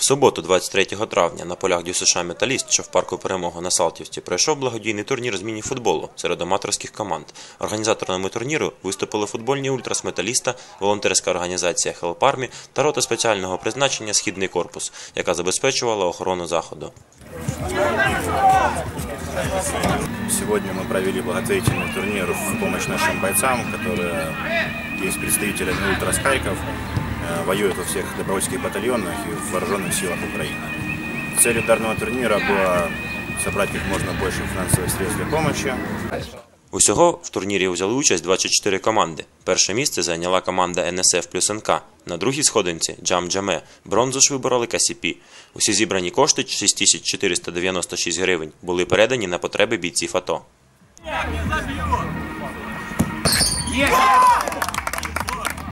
В суботу, 23 травня, на полях ДЮСШ «Металіст», що в парку перемоги на Салтівці, пройшов благодійний турнір з міні-футболу серед аматорських команд. Організаторами турніру виступили футбольні ультрас «Металіста», волонтерська організація «Хелп Армі» та рота спеціального призначення «Східний корпус», яка забезпечувала охорону заходу. Сегодня мы провели благотворительный турнир в помощь нашим бойцам, которые есть представителями Ультрас Харьков, э, воюют во всех добровольских батальонах и в вооруженных силах Украины. Целью данного турнира было собрать как можно больше финансовых средств для помощи. Усього в турнірі взяли участь 24 команди. Перше місце зайняла команда НСФ плюс НК. На другій сходинці Джам Джаме. Бронзу ж вибороли Касіпі. Усі зібрані кошти 6496 гривень були передані на потреби бійців АТО.